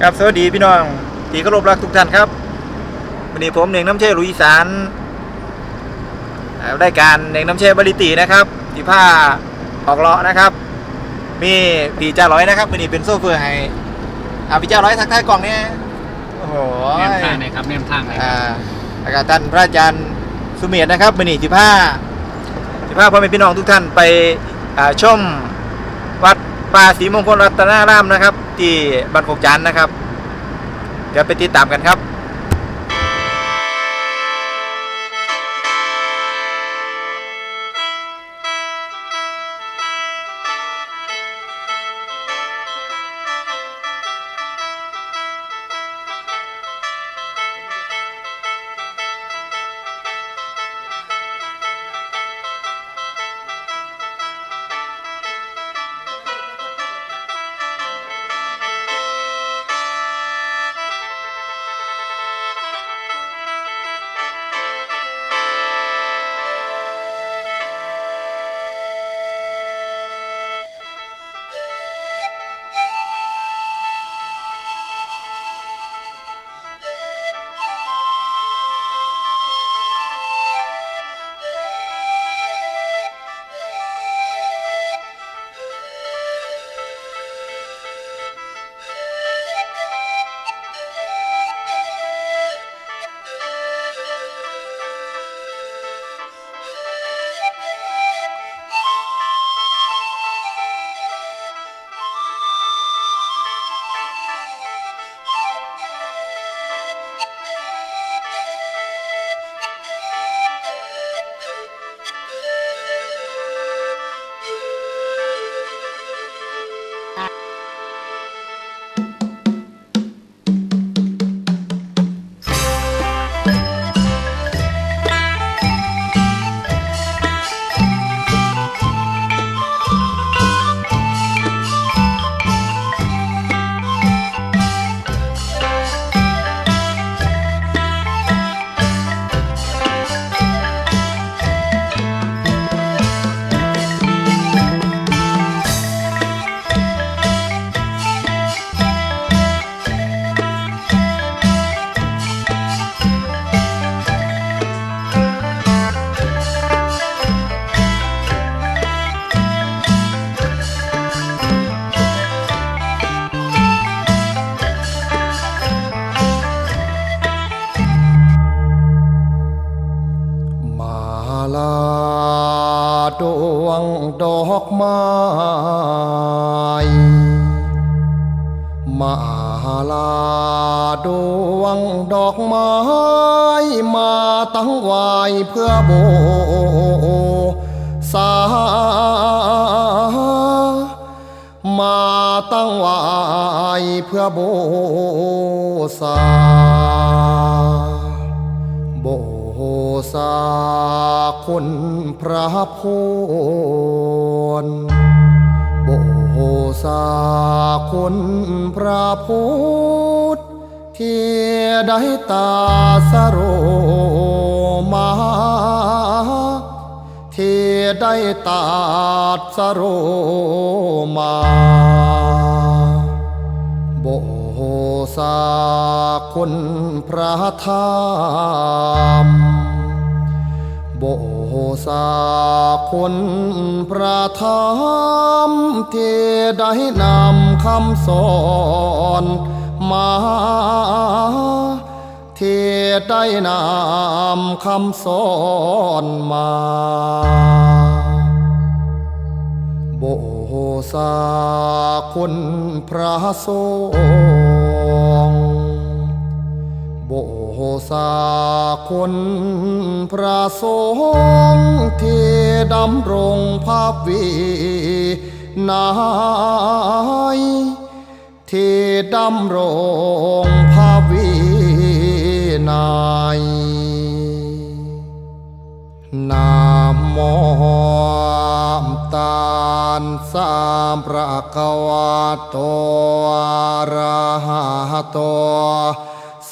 ครับสวัสดีพี่น้องที่เคารพรักทุกท่านครับวันนี้ผมเน่งน้ำเช่ลุยอีสานเอ่อรายการเน่งน้ำเช่บริตีนะครับที่ผ้าออกเลาะนะครับ มีปีจ้าร้อยนะครับวันนี้เป็นโซเฟอร์ให้เอาพี่จ้าร้อยทักทายกล่องเนี่ยโอ้โหแนมทางไหนครับแนมทางไหนคอ่ารับแล้วก็ท่านพระอาจารย์สุเมียรนะครับวันนี้ที่ผ้าที่ผ้าพ่อแม่พี่น้องทุกท่านไปอ่าชมวัด ป่าสีมงคลรัตนารามนะครับ ที่บ้านโคกจันทน์นะครับ เดี๋ยวไปติดตามกันครับ อกไม้มาลาดวงดอกไม้มาตั้งไว้เพื่อโบสามาตั้งไว้เพื่อโบสา สาคุณพระพูนโบสาคุณพระพุทธที่ได้ตาสโรมาที่ได้ตาสโรมาโบสาคุณพระธรรม โบสาคุณพระธรรมที่ได้นำคำสอนมาที่ได้นำคำสอนมาโบสาคุณพระสงฆ์โบ สาคุณพระสงฆ์ที่ดำรงภาพวีนายที่ดำรงภาพวีนายนามโมตานสามพระกวาโตอะระหะโต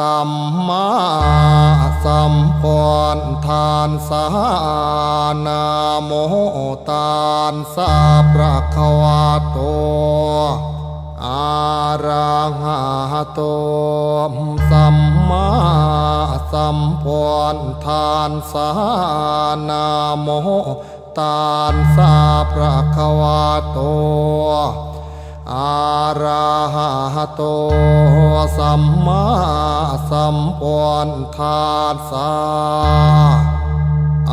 สัมมาสัมพุทานสานาโมตานสาพระกวาโตอะระหะโตสัมมาสัมพุทานสานาโมตานสาพระควาโต อาระหะโต สัมมาสัมพุทธาสา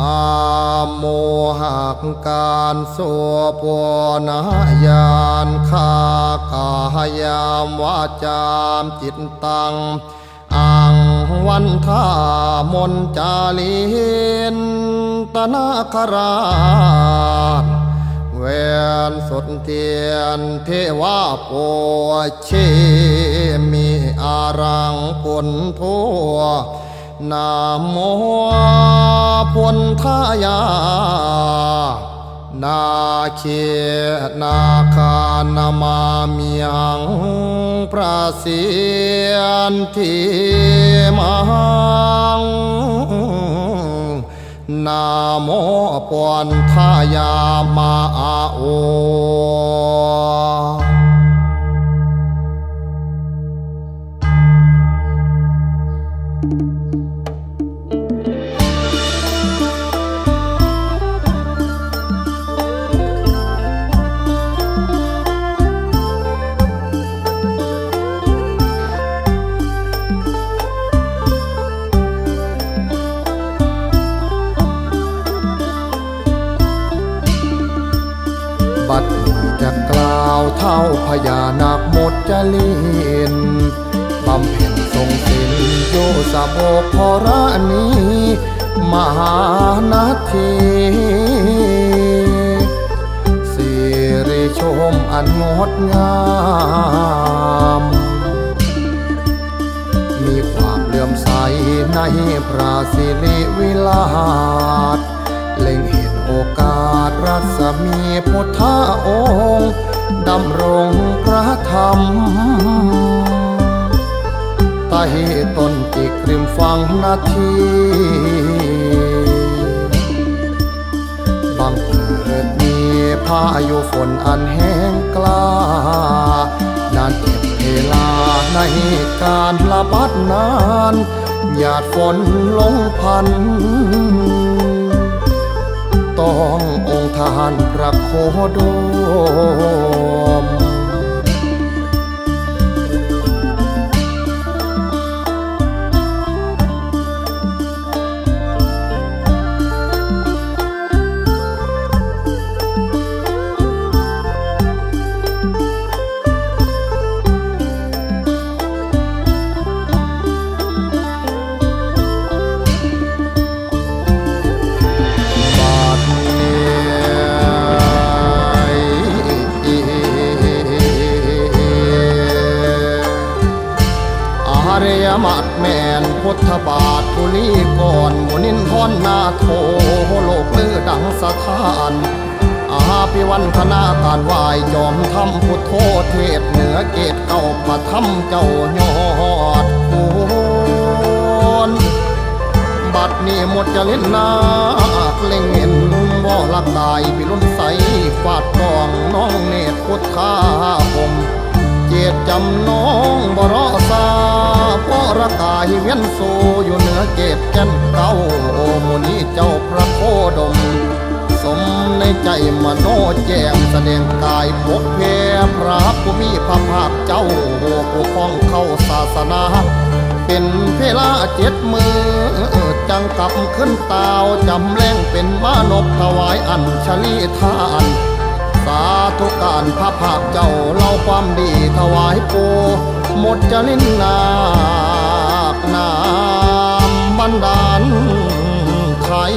อาโมหักการสัวปวนายานคากายามวาจามจิตตัง อังวันทามนจาลินตนาคาราช วนสดเทียนเทวาโปเชมีอารังผลทั่วนามโมพุทายา นาเคนาคานามามีังพระเสียนทีมัง นาโมปวนทายามาอาโอ พญานาคหมดจะลินบำเพ็ญทรงศิลโยสะโบพระนีมหานาทีสิริชมอันงดงาม มีความเลื่อมใสในพระสิริวิลาศเล็งเห็นโอกาสรัศมีพุทธองค์ ดำรงพระธรรมใต้ต้นจิกริมฟังนาทีบังเกิดมีพายุฝนอันแห้งกล้านานเก็บเวลาในการระบาดนานหยาดฝนลงพันานพระโคดม ทบาททุลีก่อนมุนินทรนาโทโลกลือดังสถานอาภิวันคณาการวายจอมทำพุทโธเทศเหนือเกตเก่าประทำเจ้ายอดคุณบัดนี้หมดจะเล่นนาเล่งเห็นบ่ลักตายพิรุนใสฟาดกองน้องเนตรพุทธาผม เจตจำน้องบรอสาเพราะระกายเวียนโซอยู่เหนือเกตแก่นเก้าโอมนีเจ้าพระโคดม สมในใจมโนแจ่มแสดงกายพกเพพระผู้มีพระภาคเจ้าผู้คล้องเข้าศาสนาเป็นเพลาเจ็ดมือจังกลับขึ้นตาวจำแรงเป็นมานพถวายอัญชลีทาน สาธุการพระภาคเจ้าเล่าความดีถวายปูหมดจลินนาคนามบันดาลไทย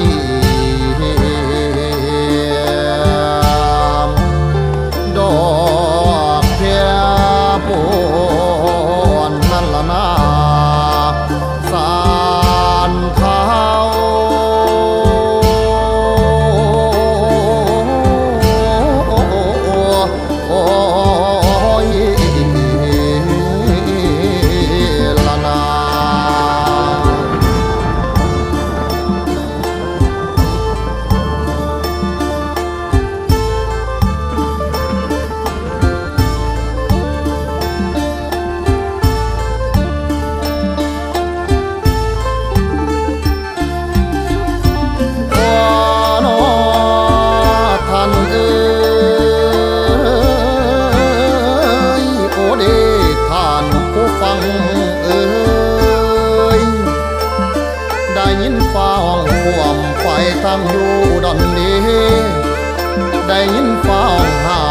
ได้ยินฟ้าห้องเห่า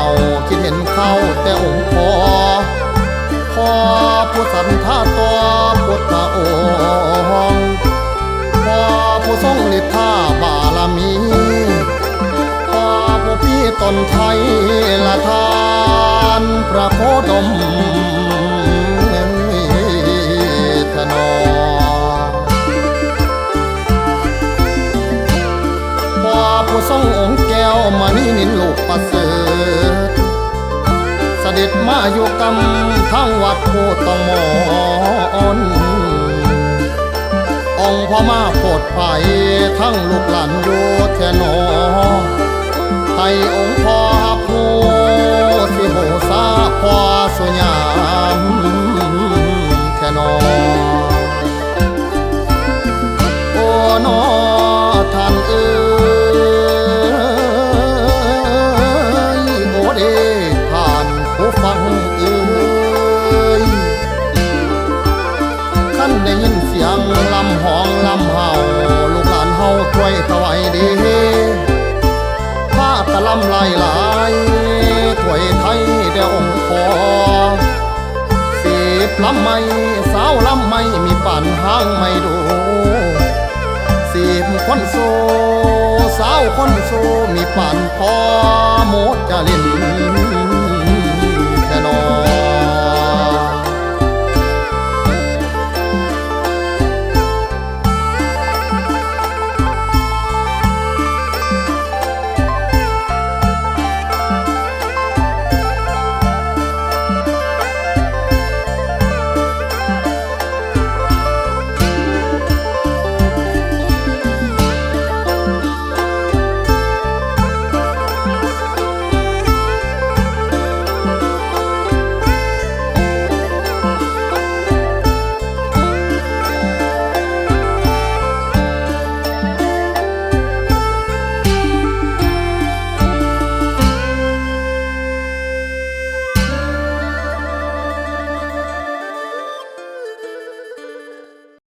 คิดเห็นเขาแต่องค์พอพอผู้สันทาตัวพุทธองค์พอผู้ทรงฤทธาบารมีพอผู้พี่ตนไทยละทานพระโคดมทนอพอผู้ทรงองค์ มานี่นินลูกประเสริฐเสด็จมาอยู่กำทั้งวัดโพตองมอนองค์พ่อมาโปรดภัยทั้งลูกหลานโยแทนอให้องค์พ่อฮับโหสิโหซาพ่อสุญาายหลายถวยไทยเดียวองค์พอสีบลำไม่สาวลำไม่มีปั่นห้างไม่ดูสีบคนโซสาวคนโซมีปั่นพอหมดจะลิน